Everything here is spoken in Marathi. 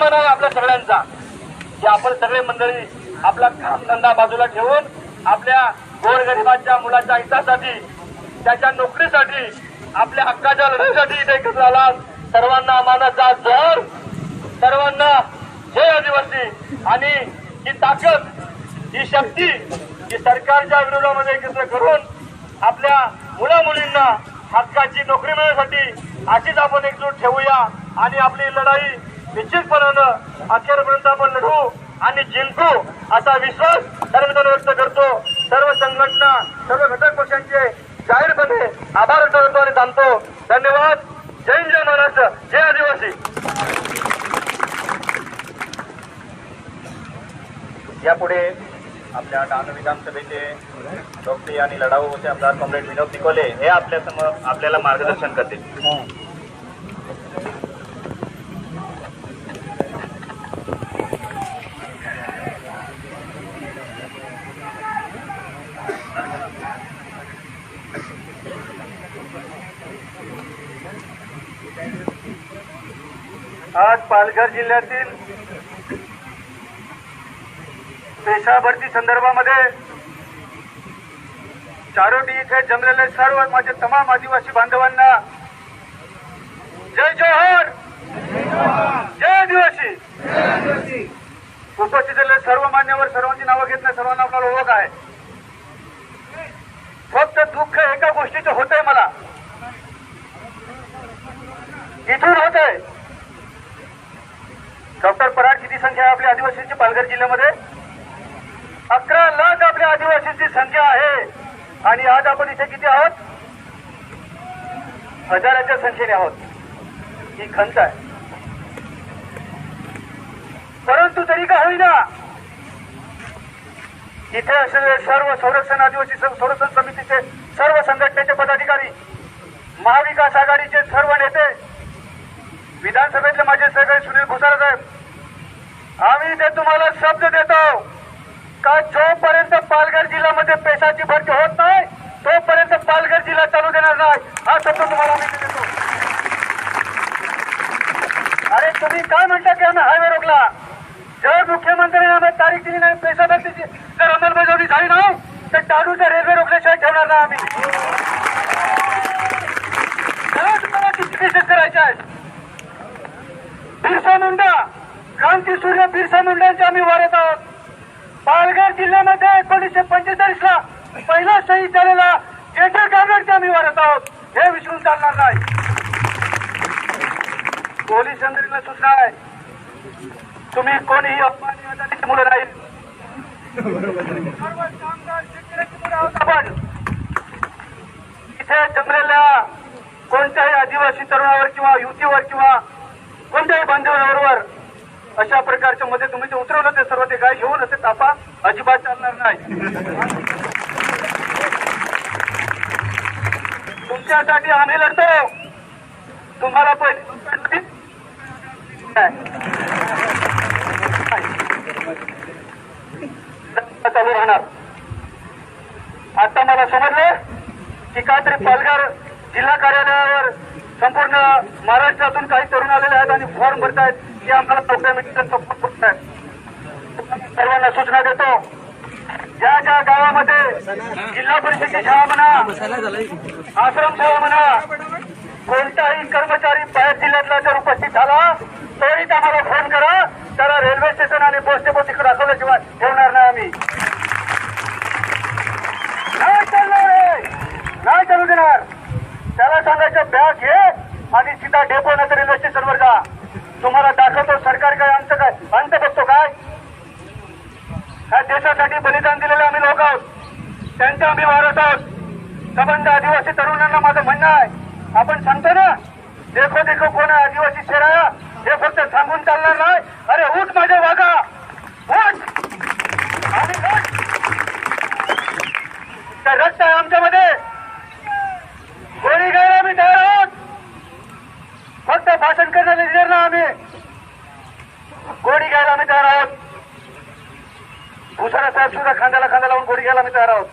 अभिमान आहे आपल्या सगळ्यांचा की आपण सगळे मंडळी आपला धंदा बाजूला ठेवून आपल्या गोरगरिबाच्या मुलाच्या हितासाठी त्याच्या नोकरीसाठी आपल्या हक्काच्या लढाईसाठी इथे एकत्र आलात सर्वांना मानाचा जर सर्वांना जय आदिवासी. आणि ही ताकद ही शक्ती ही सरकारच्या विरोधामध्ये एकत्र करून आपल्या मुला मुलींना हक्काची नोकरी मिळण्यासाठी अशीच आपण एकजूट ठेवूया. आणि आपली लढाई निश्चितपणानं अखेरपर्यंत आपण लढू आणि जिंकू असा विश्वास सर्वजण व्यक्त करतो. सर्व संघटना सर्व घटक पक्षांचे जाहीरपणे आभार व्यक्त करतो आणि थांबतो. धन्यवाद. जय जय महाराष्ट्र. जय आदिवासी. यापुढे आपल्या डान विधानसभेचे लोकप्रिय आणि लढाऊ होते आमदार कॉम्रेड विनोद निकोले हे आपल्यासमोर आपल्याला मार्गदर्शन करतील. आज पालघर जिल्ह्यातील पेशा भरती संदर्भामध्ये चारोटी इथे जमलेले सर्व माझे तमाम आदिवासी बांधवांना जय जोहर! जय आदिवासी! उपस्थित झालेले सर्व मान्यवर सर्वांची नावं घेत सर्वांना आपल्याला ओळख आहे. फक्त दुःख एका गोष्टीचं होतं दूर होत होतंय डॉक्टर पराड किती संख्या आहे आपल्या आदिवासींची? पालघर जिल्ह्यामध्ये? अकरा लाख आपल्या आदिवासींची संख्या आहे. आणि आज आपण इथे किती आहोत? हजाराच्या संख्येने आहोत. ही खंत आहे. परंतु तरी का होईना इथे असलेले सर्व संरक्षण आदिवासी संरक्षण समितीचे सर्व संघटनेचे पदाधिकारी महाविकास आघाडीचे सर्व नेते विधानसभेतले माझे सहकारी सुनील भुसारा साहेब आम्ही ते तुम्हाला शब्द देतो का जोपर्यंत पालघर जिल्ह्यामध्ये पेशाची भरती होत नाही तोपर्यंत पालघर जिल्हा चालू देणार नाही हा शब्द तुम्हाला आम्ही देतो. अरे तुम्ही काय म्हणता की आम्ही हायवे रोखला? जर मुख्यमंत्र्यांनी आम्ही तारीख दिली नाही पेशा भरतीची जर अंमलबजावणी झाली नाही तर टाळूचा रेल्वे रोखल्याशिवाय ठेवणार नाही आम्ही. त्याला तुम्हाला आहेत? बिरसा मुंडा क्रांती सूर्य बिरसा मुंडांचे आम्ही वारत आहोत. पालघर जिल्ह्यामध्ये एकोणीसशे पंचेचाळीस ला पहिला शहीद झालेला जेठर गावडे आम्ही वारत आहोत. हे विसरून चालणार नाही. पोलीस यंत्रणेला सूचना आहे. तुम्ही कोणीही अपमानी मुलं नाही. सर्व कामगार शेतकऱ्याची मुलं आहोत आपण. इथे जमलेल्या कोणत्याही आदिवासी तरुणावर किंवा युतीवर किंवा कोणत्याही बांधवांबरोबर अशा प्रकारच्या मध्ये तुम्ही जे उतरवलं ते सर्व ते गाय घेऊन असे तापा अजिबात चालणार नाही. तुमच्यासाठी आम्ही लढतो. तुम्हाला पहिले चालू राहणार. आता मला समजलं की काहीतरी पालघर जिल्हा कार्यालयावर संपूर्ण महाराष्ट्रातून काही तरुण आलेले आहेत आणि फॉर्म भरतायत. की आम्हाला प्रोग्राम आहेत सर्वांना सूचना देतो. ज्या ज्या गावामध्ये जिल्हा परिषदेची शाळा म्हणा आश्रम शाळा म्हणा कोणताही कर्मचारी बाहेर जिल्ह्यातला जर उपस्थित झाला तरी आम्हाला फोन करा. त्याला रेल्वे स्टेशन आणि बस डेपो तिकडे दाखवल्याशिवाय ठेवणार नाही आम्ही. नाही चालणार नाही चालू देणार. त्याला सांगायचं बॅग घे. आणि सीधा डेपो नंतर रेल्वे स्टेशनवर जा. तुम्हाला दाखवतो सरकार काय आमचं काय? अंत बघतो काय? ह्या देशासाठी बलिदान दिलेले आम्ही लोक आहोत. त्यांचं आम्ही वारत आहोत. संबंध आदिवासी तरुणांना माझं म्हणणं आहे. आपण सांगतो ना देखो देखो कोण आहे आदिवासी शेराया हे फक्त सांगून चालणार नाही. अरे उठ माझ्या वागा उठ. आणि रक्त आहे आमच्यामध्ये गोळी घ्यायला आम्ही तयार आहोत फक्त भाषण करणारे लिडर ना आम्ही. गोडी घ्यायला आम्ही तयार आहोत. भुसारा साहेब सुद्धा खांद्याला खांदा लावून गोडी घ्यायला आम्ही तयार आहोत.